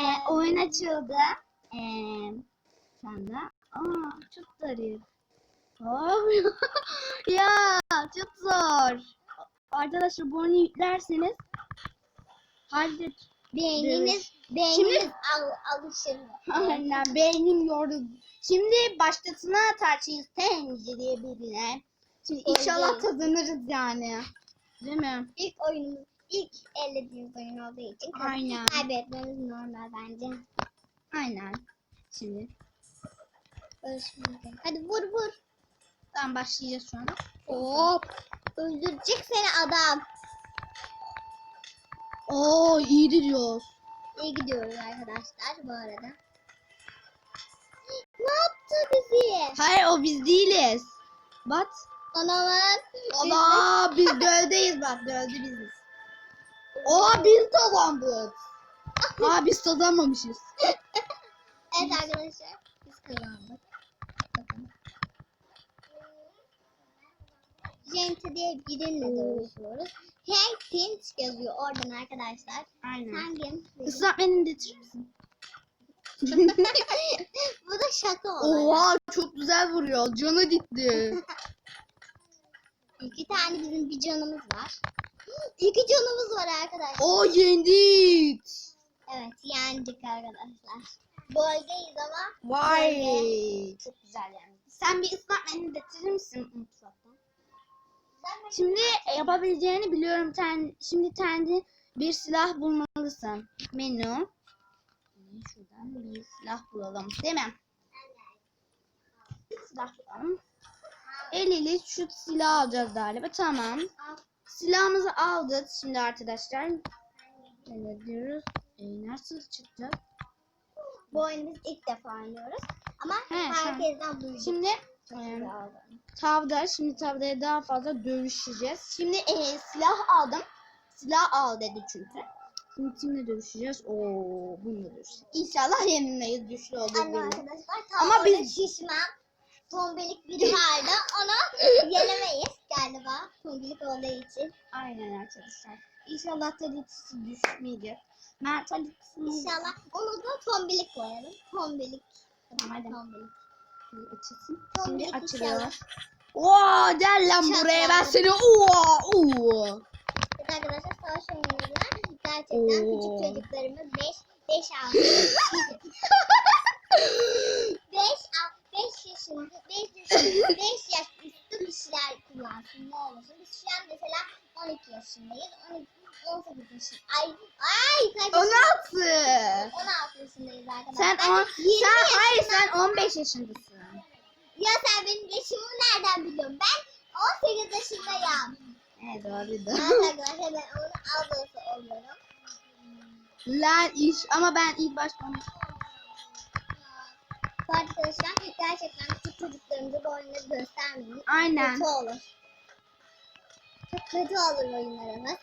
Ee, oyun açıldı. Ee, şu anda. Aa, çok zarif. Ya çok zor. Arkadaşlar bu oyunu yüklerseniz Hadi. Beyniniz, beyniniz Şimdi- al, alışır. Aynen beynim yordu. Şimdi başkasına tarçıyız tenci diye birine. Şimdi inşallah kazanırız yani. Değil mi? İlk oyunumuz, ilk ellediğimiz oyun olduğu için Aynen. kaybetmemiz normal bence. Aynen. Şimdi Barışmayacağım. Hadi vur vur. tamam başlayacağız şu an. Hop. Öldürecek seni adam. Oo iyi diyor. İyi gidiyoruz arkadaşlar bu arada. Ne yaptı bizi? Hayır o biz değiliz. Bak. Anamın. Allah biz göldeyiz bak gölde biziz. Aa biz kazandık. Aa biz kazanmamışız. Evet arkadaşlar. Biz kazandık. Gente diye birinle dövüşüyoruz. Hey Pinch yazıyor oradan arkadaşlar. Aynen. Sen kim? Islak mendil getirir misin? Bu da şaka olay. Oha çok güzel vuruyor. Canı gitti. İki tane bizim bir canımız var. İki canımız var arkadaşlar. O yendik. Evet yendik arkadaşlar. Bölgeyiz ama Vay. çok güzel yani. Sen bir ıslak mendil getirir misin mutfaktan? Şimdi yapabileceğini biliyorum. Ten, şimdi kendi bir silah bulmalısın. Menü. Şuradan bir silah bulalım. Değil mi? Silah bulalım. El ile şu silah alacağız galiba. Tamam. Silahımızı aldık şimdi arkadaşlar. Ne diyoruz? E, nasıl çıktı? Bu oyunu biz ilk defa oynuyoruz. Ama He, herkesten duyduk. Şimdi e, tavda. Şimdi tavdaya daha fazla dövüşeceğiz. Şimdi e, silah aldım. Silah al dedi çünkü. Şimdi kimle dövüşeceğiz? Oo, bununla dövüşeceğiz. İnşallah yenineyiz güçlü olur böyle. arkadaşlar tam Ama Ama biz- şişman tombelik biri vardı. Onu yenemeyiz galiba. Tombelik olduğu için. Aynen arkadaşlar. İnşallah talitisi düşmeyecek. Ben talitisini İnşallah onu da tombelik koyalım. Tombelik. Tamam, hadi. Tombelik. açılsın. Tombelik Şimdi açılıyor. Oo gel lan İnşallah. buraya ben seni oo oo. Evet arkadaşlar savaş oyunlarına gerçekten Oo. küçük çocuklarımız 5 5 6 16. 16 yaşındayız arkadaşlar. Sen on, 20 sen hayır sen 15 yaşındasın. Ya sen benim yaşımı nereden biliyorsun? Ben 18 yaşındayım. Evet doğru. Evet arkadaşlar ben onun ablası oluyorum. Lan iş ama ben ilk başta arkadaşlar gerçekten küçük çocuklarımıza bu oyunları göstermeyin. Aynen. Kötü olur. Çok kötü olur oyunlarımız.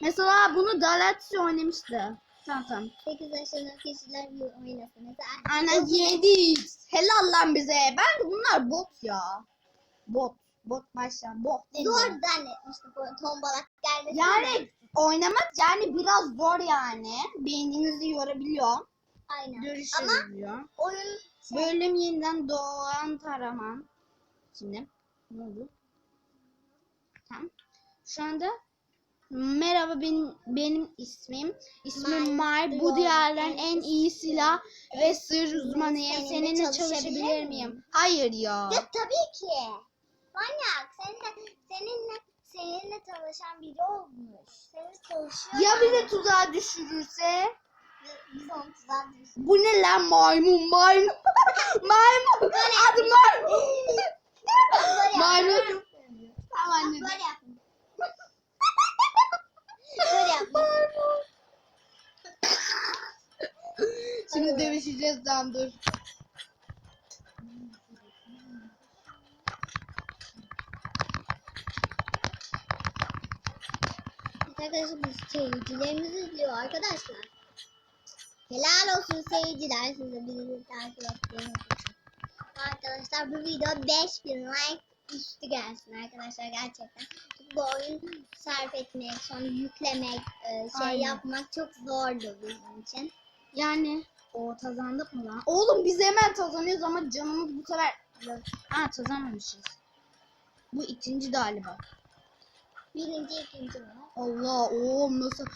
Mesela bunu Galaxy oynamıştı. Tamam tamam. 8 yaşında kişiler bir oynasın. Mesela Aynen yedik. Helal lan bize. Ben bunlar bot ya. Bot. Bot başla. Bot. değil zor mi? zannetmiştim bu tombalak gelmesi. Yani oynamak yani biraz zor yani. Beyninizi yorabiliyor. Aynen. Ama Görüşebiliyor. oyun şey, Bölüm yeniden doğan taraman. Şimdi ne oldu? Tamam. Şu anda merhaba benim benim ismim. İsmim Mar-. Bu diyarların en iyi silah ve sır uzmanıyım. Seninle çalışabilir miyim? Hayır ya. ya tabii ki. Manyak seninle seninle seninle çalışan biri olmuş. Seninle çalışıyor. Ya bize tuzağa düşürürse? Biz onu tuzağa düşürdük. Bu ne lan maymun maymun. maymun. Adı maymun. Maymun. Tamam anne. Böyle yapın. Şimdi dövüşeceğiz tamam dur. Arkadaşlar biz seyircilerimiz izliyor arkadaşlar. Helal olsun seyirciler size bizi takip ettiğiniz için. Arkadaşlar bu video 5000 like üstü gelsin arkadaşlar gerçekten. Bu oyun sarf etmek, sonra yüklemek, e, şey Aynen. yapmak çok zordu bizim için. Yani o kazandık mı lan? Oğlum biz hemen kazanıyoruz ama canımız bu sefer ha kazanmamışız. Bu ikinci galiba. Birinci, ikinci mi? Allah oğlum nasıl?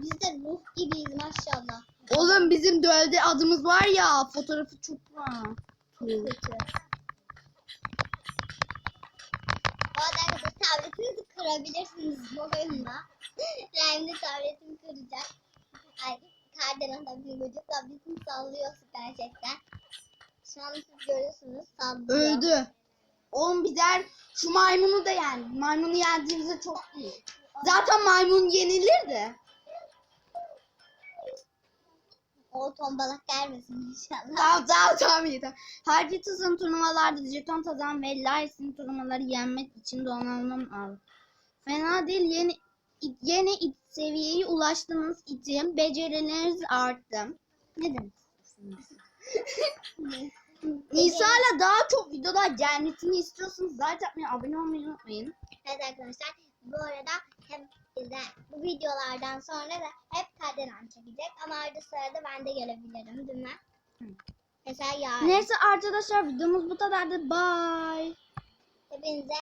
Biz de ruh gibiyiz maşallah. Oğlum bizim dölde adımız var ya fotoğrafı çok var. Kötü. Bu arada arkadaşlar tabletinizi kırabilirsiniz bu oyunda. Rhyme de tabletimi kıracak. Ay Kardelen da bir çocuk tabletini sallıyor gerçekten. Şu an siz görüyorsunuz sallıyor. Öldü. Oğlum bizer şu maymunu da yani. Maymunu yendiğimizde çok iyi. Zaten maymun yenilirdi. O tombalak gelmesin inşallah. Tamam tamam tamam yeter. Harbitas'ın turnuvalarda jeton kazan ve Lysin turnuvaları yenmek için donanım al. Fena değil yeni yeni seviyeye ulaştığınız için becerileriniz arttı. Ne demek istiyorsunuz? Nisa'yla daha çok videolar gelmesini istiyorsanız like atmayı, abone olmayı unutmayın. Evet arkadaşlar bu arada hem bize bu videolardan sonra da hep Kardelen çekecek ama arada sırada ben de gelebilirim değil mi? Hı. Mesela yarın. Neyse arkadaşlar videomuz bu kadardı. Bye. Hepinize